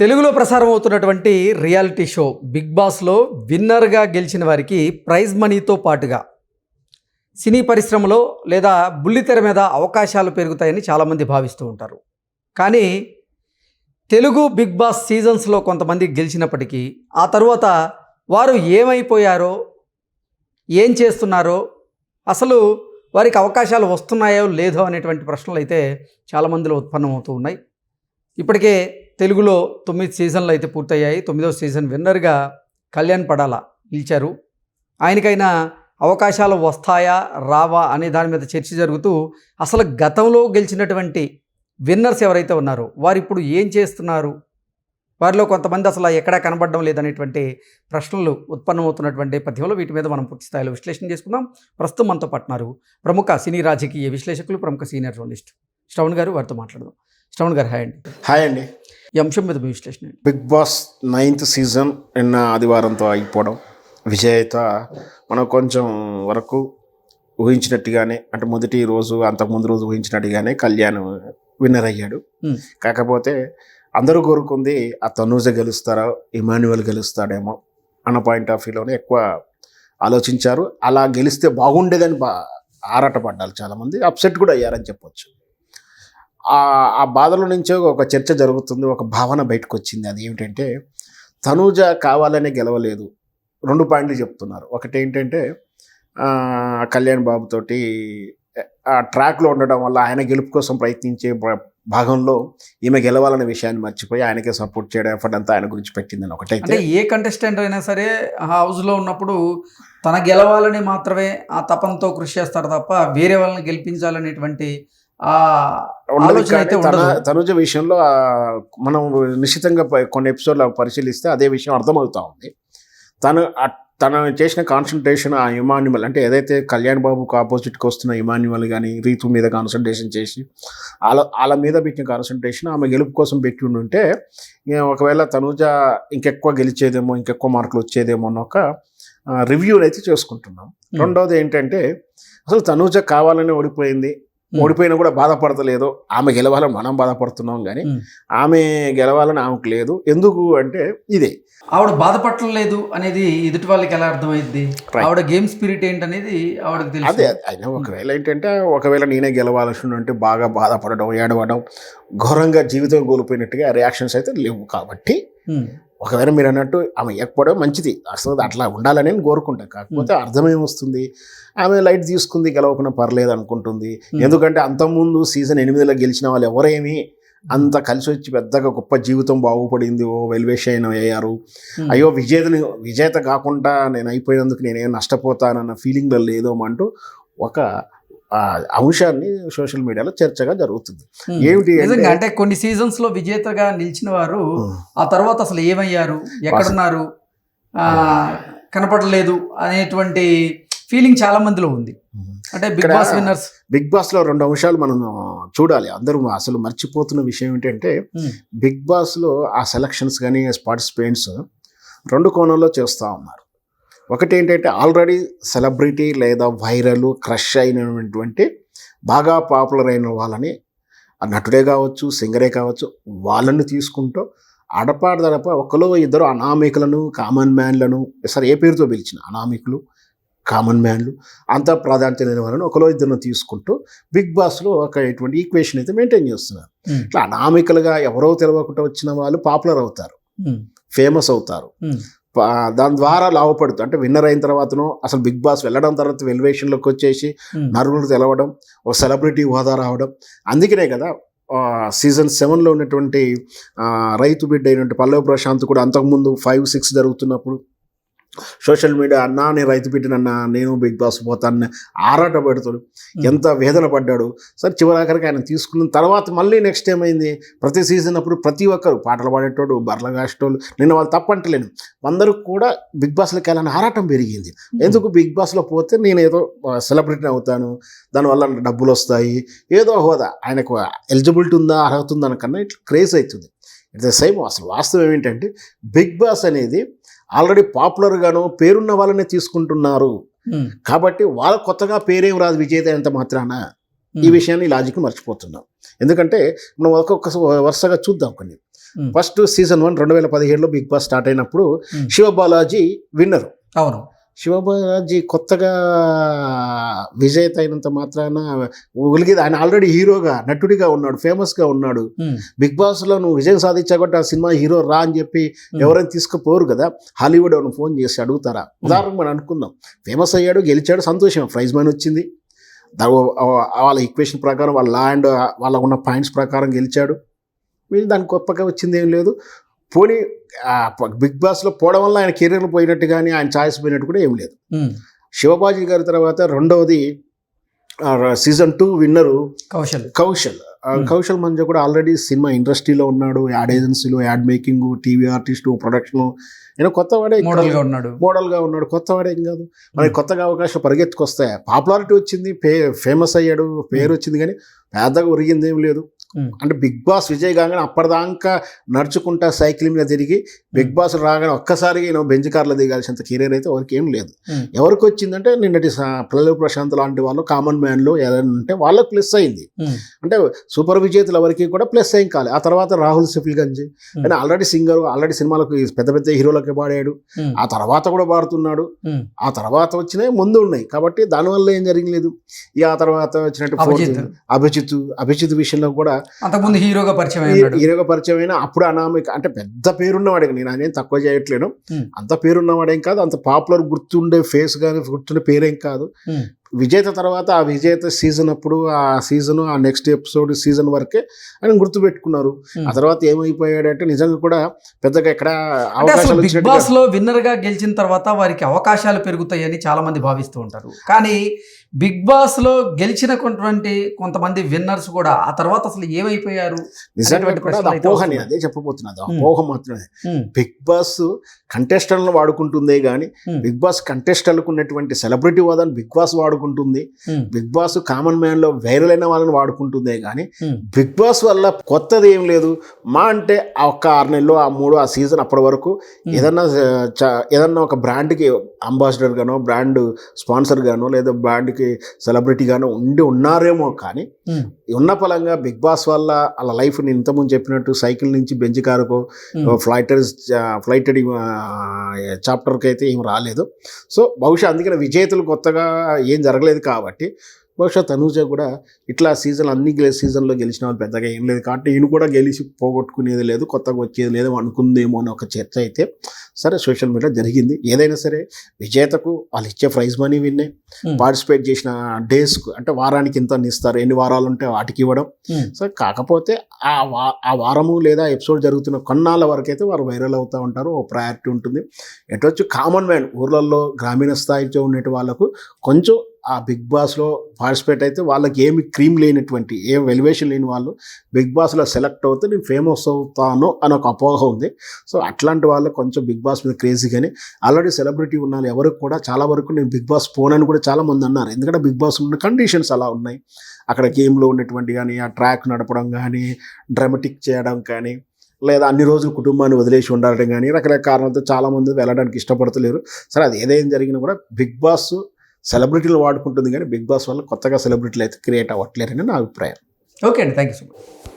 తెలుగులో ప్రసారం అవుతున్నటువంటి రియాలిటీ షో బిగ్ బాస్లో విన్నర్గా గెలిచిన వారికి ప్రైజ్ మనీతో పాటుగా సినీ పరిశ్రమలో లేదా బుల్లితెర మీద అవకాశాలు పెరుగుతాయని చాలామంది భావిస్తూ ఉంటారు. కానీ తెలుగు బిగ్ బాస్ సీజన్స్లో కొంతమంది గెలిచినప్పటికీ ఆ తర్వాత వారు ఏమైపోయారో ఏం చేస్తున్నారో అసలు వారికి అవకాశాలు వస్తున్నాయో లేదో అనేటువంటి ప్రశ్నలు అయితే చాలామందిలో ఉత్పన్నమవుతూ ఉన్నాయి. ఇప్పటికే తెలుగులో తొమ్మిది సీజన్లు అయితే పూర్తయ్యాయి. తొమ్మిదవ సీజన్ విన్నర్గా కళ్యాణ్ పడాల నిలిచారు. ఆయనకైనా అవకాశాలు వస్తాయా రావా అనే దాని మీద చర్చ జరుగుతూ అసలు గతంలో గెలిచినటువంటి విన్నర్స్ ఎవరైతే ఉన్నారో వారు ఇప్పుడు ఏం చేస్తున్నారు? వారిలో కొంతమంది అసలు ఎక్కడా కనబడడం లేదనేటువంటి ప్రశ్నలు ఉత్పన్నమవుతున్నటువంటి పద్యంలో వీటి మీద మనం పూర్తి స్థాయిలో విశ్లేషణ చేసుకుందాం. ప్రస్తుతం మనతో పట్టినారు ప్రముఖ సినీ రాజకీయ విశ్లేషకులు ప్రముఖ సీనియర్ జర్నలిస్ట్ శ్రవణ్ గారు వారితో మాట్లాడదాం. శ్రవణ్ గారు హాయ్ అండి. హాయ్ అండి. ఈ అంశం మీద మీ విశ్లేషణ? బిగ్ బాస్ నైన్త్ సీజన్ నిన్న ఆదివారంతో అయిపోవడం విజేత మనం కొంచెం వరకు ఊహించినట్టుగానే అంటే మొదటి రోజు అంతకుముందు రోజు ఊహించినట్టుగానే కళ్యాణ్ విన్నర్ అయ్యాడు. కాకపోతే అందరూ కోరుకుంది ఆ తనూజ గెలుస్తారా ఇమాన్యువల్ గెలుస్తాడేమో అన్న పాయింట్ ఆఫ్ వ్యూలోనే ఎక్కువ ఆలోచించారు. అలా గెలిస్తే బాగుండేదని బా ఆరాటపడ్డారు చాలామంది. అప్సెట్ కూడా అయ్యారని చెప్పొచ్చు. ఆ బాధల నుంచే ఒక చర్చ జరుగుతుంది ఒక భావన బయటకు వచ్చింది అది ఏమిటంటే తనూజ కావాలనే గెలవలేదు. రెండు పాయింట్లు చెప్తున్నారు. ఒకటి ఏంటంటే కళ్యాణ్ బాబుతోటి ఆ ట్రాక్లో ఉండడం వల్ల ఆయన గెలుపు కోసం ప్రయత్నించే భాగంలో ఈమె గెలవాలనే విషయాన్ని మర్చిపోయి ఆయనకే సపోర్ట్ చేయడం ఎఫర్ట్ అంతా ఆయన గురించి పెట్టిందని ఒకటైతే ఏ కంటెస్టెంట్ అయినా సరే హౌస్లో ఉన్నప్పుడు తన గెలవాలని మాత్రమే ఆ తపనతో కృషి చేస్తారు తప్ప వేరే వాళ్ళని గెలిపించాలనేటువంటి తనుజ విషయంలో మనం నిశ్చితంగా కొన్ని ఎపిసోడ్లు పరిశీలిస్తే అదే విషయం అర్థమవుతా ఉంది. తను తను చేసిన కాన్సన్ట్రేషన్ ఆ ఇమాన్యువల్ అంటే ఏదైతే కళ్యాణ్ బాబుకు ఆపోజిట్కి వస్తున్న ఇమాన్యువల్ కానీ రీతు మీద కాన్సన్ట్రేషన్ చేసి వాళ్ళ వాళ్ళ మీద పెట్టిన కాన్సన్ట్రేషన్ ఆమె గెలుపు కోసం పెట్టి ఉంటే ఒకవేళ తనుజ ఇంకెక్కువ గెలిచేదేమో ఇంకెక్కువ మార్కులు వచ్చేదేమో అన్న ఒక రివ్యూలు అయితే చేసుకుంటున్నాం రెండవది ఏంటంటే అసలు తనూజ కావాలని ఓడిపోయింది. ఓడిపోయినా కూడా బాధపడతలేదు. ఆమె గెలవాలని మనం బాధపడుతున్నాం కానీ. ఆమె గెలవాలని ఆమెకు లేదు. ఎందుకు అంటే ఇదే. ఆవిడ బాధపడలేదు అనేది ఎదుటి వాళ్ళకి ఎలా అర్థమైంది. ఆవిడ గేమ్ స్పిరిట్ ఏంటనేది ఆవిడకి అదే తెలుసు అయినా ఒకవేళ ఏంటంటే ఒకవేళ నేనే గెలవాల్సి అంటే బాగా బాధపడడం ఏడవడం ఘోరంగా జీవితం కోల్పోయినట్టుగా రియాక్షన్స్ అయితే లేవు కాబట్టి ఒకవేళ మీరు అన్నట్టు ఆమె ఎక్కడం మంచిది. అసలు అట్లా ఉండాలని నేను కోరుకుంటాను కాకపోతే అర్థమేం వస్తుంది. ఆమె లైట్ తీసుకుంది గెలవకుండా పర్లేదు అనుకుంటుంది. Hmm. ఎందుకంటే అంతకుముందు సీజన్ ఎనిమిదిలో గెలిచిన వాళ్ళు ఎవరేమి అంత కలిసి వచ్చి పెద్దగా గొప్ప జీవితం బాగుపడింది. ఓ వెల్వేషన్ అయ్యారు. అయ్యో విజేతని విజేత కాకుండా నేను అయిపోయినందుకు నేనేం నష్టపోతానన్న ఫీలింగ్లో లేదో అంటూ ఒక అంశాన్ని సోషల్ మీడియాలో చర్చగా జరుగుతుంది. ఏమిటి అంటే- కొన్ని సీజన్స్లో విజేతగా నిలిచిన వారు ఆ. తర్వాత అసలు ఏమయ్యారు? ఎక్కడున్నారు? కనపడలేదు అనేటువంటి ఫీలింగ్ చాలా మందిలో ఉంది. అంటే బిగ్ బాస్ విన్నర్స్. బిగ్ బాస్లో రెండు అంశాలు మనం చూడాలి. అందరూ అసలు మర్చిపోతున్న విషయం ఏంటంటే బిగ్ బాస్లో ఆ సెలక్షన్స్ కానీ పార్టిసిపెంట్స్ రెండు కోణంలో చేస్తూ ఉన్నారు. ఒకటి ఏంటంటే ఆల్రెడీ సెలబ్రిటీ లేదా వైరల్ క్రష్ అయినటువంటి బాగా పాపులర్ అయిన వాళ్ళని ఆ నటుడే కావచ్చు సింగరే కావచ్చు వాళ్ళని తీసుకుంటూ అడపాడదడప ఒకలో ఇద్దరు అనామికులను కామన్ మ్యాన్లను సరే ఏ పేరుతో పిలిచిన అనామికులు కామన్ మ్యాన్లు అంత ప్రాధాన్యత లేని వాళ్ళని ఒకలో ఇద్దరు తీసుకుంటూ బిగ్ బాస్లో ఒక ఇటువంటి ఈక్వేషన్ అయితే మెయింటైన్ చేస్తున్నారు. ఇట్లా అనామికలుగా ఎవరో తెలియకుండా వచ్చిన వాళ్ళు పాపులర్ అవుతారు. ఫేమస్ అవుతారు. దాని ద్వారా లాభపడుతుంది అంటే విన్నర్ అయిన తర్వాతనో అసలు బిగ్ బాస్ వెళ్ళడం తర్వాత వెల్వేషన్లోకి వచ్చేసి ఉమ్, నరుగులు తెలవడం ఒక సెలబ్రిటీ హోదా రావడం. అందుకనే కదా సీజన్ సెవెన్లో ఉన్నటువంటి రైతు బిడ్డ అయినటువంటి పల్లవి ప్రశాంత్ కూడా అంతకుముందు ఫైవ్ సిక్స్ జరుగుతున్నప్పుడు సోషల్ మీడియా అన్నా నేను రైతు బిడ్డనన్నా నేను బిగ్ బాస్ పోతాను ఆరాట పెడుతాడు. ఎంత వేదన పడ్డాడు. సరే చివరాఖరికి ఆయన తీసుకున్న తర్వాత మళ్ళీ నెక్స్ట్ ఏమైంది? ప్రతి సీజన్ అప్పుడు ప్రతి ఒక్కరు పాటలు పాడేటోడు బర్ల కాసేటోళ్ళు నేను వాళ్ళు తప్పంటలేను. అందరూ కూడా బిగ్ బాస్లోకి వెళ్ళాలని ఆరాటం పెరిగింది. ఎందుకు బిగ్ బాస్లో పోతే నేను ఏదో సెలబ్రిటీ అవుతాను. దానివల్ల డబ్బులు వస్తాయి. ఏదో హోదా. ఆయనకు ఎలిజిబిలిటీ ఉందా అర్హత ఉందా కన్నా ఇట్లా క్రేజ్ అవుతుంది. ఇట్ ద సేమ్ అసలు వాస్తవం ఏంటంటే బిగ్ బాస్ అనేది ఆల్రెడీ పాపులర్గాను పేరున్న వాళ్ళనే తీసుకుంటున్నారు. కాబట్టి వాళ్ళ కొత్తగా పేరేం రాదు విజేత ఎంత మాత్రాన. ఈ విషయాన్ని లాజిక్ మర్చిపోతున్నాం. ఎందుకంటే మనం ఒక్కొక్క వరుసగా చూద్దాం కొన్ని. ఫస్ట్ సీజన్ వన్ రెండు వేల పదిహేడులో బిగ్ బాస్ స్టార్ట్ అయినప్పుడు ఉమ్. శివబాలాజీ విన్నర్. అవును. శివబాలాజీ కొత్తగా విజేత అయినంత మాత్రాన ఒలిగిది. ఆయన ఆల్రెడీ హీరోగా నటుడిగా ఉన్నాడు ఫేమస్గా ఉన్నాడు. బిగ్ బాస్లో నువ్వు విజయం సాధించావు కాబట్టి ఆ సినిమా హీరో రా అని చెప్పి. ఎవరైనా తీసుకుపోరు కదా. హాలీవుడ్ ఎవరైనా ఫోన్ చేసి అడుగుతారా? ఉదాహరణకు మనం అనుకుందాం. ఫేమస్ అయ్యాడు గెలిచాడు సంతోషం ప్రైజ్ మనీ వచ్చింది. వాళ్ళ ఈక్వేషన్ ప్రకారం వాళ్ళ లా అండ్ వాళ్ళ ఉన్న పాయింట్స్ ప్రకారం గెలిచాడు. వీళ్ళు దానికి గొప్పగా వచ్చింది ఏం లేదు. పోనీ బిగ్ బాస్లో పోవడం వల్ల ఆయన కెరీర్ పోయినట్టు కానీ ఆయన ఛాయిస్ పోయినట్టు కూడా ఏం లేదు. శివబాజీ గారి తర్వాత రెండవది season two winner Kaushal. Kaushal. Kaushal Manda కూడా ఆల్రెడీ సినిమా ఇండస్ట్రీలో ఉన్నాడు. యాడ్ ఏజెన్సీలో ad making TV artist production. ఈయన కొత్త వాడే మోడల్గా ఉన్నాడు. మోడల్గా ఉన్నాడు. కొత్త వాడే ఏం కాదు. మనకి కొత్తగా అవకాశం పరిగెత్తుకొస్తాయి? పాపులారిటీ వచ్చింది పే ఫేమస్ అయ్యాడు పేరు వచ్చింది కానీ పెద్దగా ఒరిగింది ఏం లేదు. అంటే బిగ్ బాస్ విజయ్ కాగానే అప్పటిదాకా నడుచుకుంటా సైకిల్ మీద తిరిగి బిగ్ బాస్ రాగానే ఒక్కసారిగా ఈయన బెంచ్ కార్లో దిగాల్సినంత కెరీర్ అయితే ఎవరికి ఏం లేదు. ఎవరికి వచ్చిందంటే నిన్నటి ప్రజల ప్రశాంత్ లాంటి వాళ్ళు కామన్ మ్యాన్లు ఎవరైనా ఉంటే వాళ్ళకి ప్లస్ అయింది. అంటే సూపర్ విజేతలు ఎవరికి కూడా ప్లస్ ఏం కాలే. ఆ తర్వాత రాహుల్ సిఫిల్ గంజ్. ఆయన ఆల్రెడీ సింగర్ ఆల్రెడీ సినిమాలకు పెద్ద పెద్ద హీరోలకి పాడాడు. ఆ తర్వాత కూడా పాడుతున్నాడు. ఆ తర్వాత వచ్చినాయి ముందు ఉన్నాయి. కాబట్టి దానివల్ల ఏం జరిగలేదు ఇక ఆ తర్వాత వచ్చినట్టు అభిజిత్ అభిజిత్ విషయంలో కూడా అంతకుముందు హీరోగా పరిచయం హీరోగా పరిచయం అయినా అప్పుడు అనామిక అంటే పెద్ద పేరున్నవాడే నేను ఆయన తక్కువ చేయట్లేను. అంత పేరున్నవాడేం కాదు అంత పాపులర్ గుర్తుండే ఫేస్ కానీ గుర్తుండే పేరేం కాదు. విజేత తర్వాత ఆ విజేత సీజన్ అప్పుడు ఆ సీజన్ ఆ నెక్స్ట్ ఎపిసోడ్ సీజన్ వరకే ఆయన గుర్తుపెట్టుకున్నారు. ఆ తర్వాత ఏమైపోయాడంటే నిజంగా కూడా పెద్దగా ఎక్కడ అవకాశాలు బిగ్ బాస్లో విన్నర్గా గెలిచిన తర్వాత వారికి అవకాశాలు పెరుగుతాయని చాలా మంది భావిస్తూ ఉంటారు కానీ బిగ్ బాస్లో గెలిచినటువంటి కొంతమంది విన్నర్స్ కూడా ఆ తర్వాత అసలు ఏమైపోయారు అది అపోహని చెప్పబోతున్నది. అపోహ మాత్రమే. బిగ్ బాస్ కంటెస్టెంట్లను వాడుకుంటుందే కానీ. బిగ్ బాస్ కంటెస్టెంట్లకు ఉన్నటువంటి సెలబ్రిటీ హోదాను బిగ్ బాస్ వాడుకుంటుంది. బిగ్ బాస్ కామన్ మ్యాన్లో వైరల్ అయిన వాళ్ళని వాడుకుంటుందే కానీ బిగ్ బాస్ వల్ల కొత్తది ఏం లేదు. మా అంటే ఆ ఒక్క ఆరు నెలలు ఆ మూడు ఆ సీజన్ అప్పటి వరకు. ఏదన్నా ఏదన్నా ఒక బ్రాండ్కి అంబాసిడర్ గానో బ్రాండ్ స్పాన్సర్ గానో లేదా బ్రాండ్కి సెలబ్రిటీ గానో ఉండి ఉన్నారేమో కానీ ఉన్న పలంగా బిగ్ బాస్ వల్ల వాళ్ళ లైఫ్ నేను ఇంతకుముందు చెప్పినట్టు సైకిల్ నుంచి బెంచ్ కారుకో ఉమ్, ఫ్లైటర్ ఫ్లైటెడ్ చాప్టర్కి అయితే ఏం రాలేదు. సో బహుశా అందుకని విజేతలు కొత్తగా ఏం జరగలేదు కాబట్టి బహుశా తనూజ కూడా ఇట్లా సీజన్ అన్ని గెలి సీజన్లో గెలిచిన వాళ్ళు పెద్దగా ఏం లేదు. కాబట్టి ఈయన కూడా గెలిచి పోగొట్టుకునేది లేదు కొత్తగా వచ్చేది లేదు అనుకుందేమో అని ఒక చర్చ అయితే సరే సోషల్ మీడియా జరిగింది. ఏదైనా సరే విజేతకు వాళ్ళు ఇచ్చే ప్రైజ్ మనీ విన్నే పార్టిసిపేట్ చేసిన డేస్కు అంటే వారానికి ఇంత అని ఇస్తారు ఎన్ని వారాలు ఉంటే వాటికి ఇవ్వడం. సో కాకపోతే ఆ వా ఆ వారము లేదా ఎపిసోడ్ జరుగుతున్న కొన్నాళ్ళ వరకు అయితే వారు వైరల్ అవుతూ ఉంటారు ఓ ప్రయారిటీ ఉంటుంది. ఎటొచ్చు కామన్ మ్యాన్ ఊర్లలో గ్రామీణ స్థాయిలో ఉన్నట్టు వాళ్ళకు కొంచెం ఆ బిగ్ బాస్లో పార్టిసిపేట్ అయితే వాళ్ళకి ఏమి క్రీమ్ లేనటువంటి ఏం వెలివేషన్ లేని వాళ్ళు బిగ్ బాస్లో సెలెక్ట్ అవుతే నేను ఫేమస్ అవుతాను అని ఒక అపోహ ఉంది. సో అట్లాంటి వాళ్ళు కొంచెం బిగ్ బాస్ మీద క్రేజీ కానీ ఆల్రెడీ సెలబ్రిటీ ఉన్నారు ఎవరికి కూడా చాలా వరకు నేను బిగ్ బాస్ పోనని కూడా చాలామంది అన్నారు. ఎందుకంటే బిగ్ బాస్ ఉన్న కండిషన్స్ అలా ఉన్నాయి. అక్కడ గేమ్లో ఉన్నటువంటి కానీ ఆ ట్రాక్ నడపడం కానీ డ్రామాటిక్ చేయడం కానీ లేదా అన్ని రోజులు కుటుంబాన్ని వదిలేసి ఉండడం కానీ రకరకాల కారణాలతో చాలామంది వెళ్ళడానికి ఇష్టపడతలేరు. సరే అది ఏదైనా జరిగినా కూడా బిగ్ బాస్ సెలబ్రిటీలు వాడుకుంటుంది కానీ బిగ్ బాస్ వల్ల కొత్తగా సెలబ్రిటీలు అయితే క్రియేట్ అవ్వట్లేరని నా అభిప్రాయం. ఓకే అండి థ్యాంక్ యూ సో మచ్.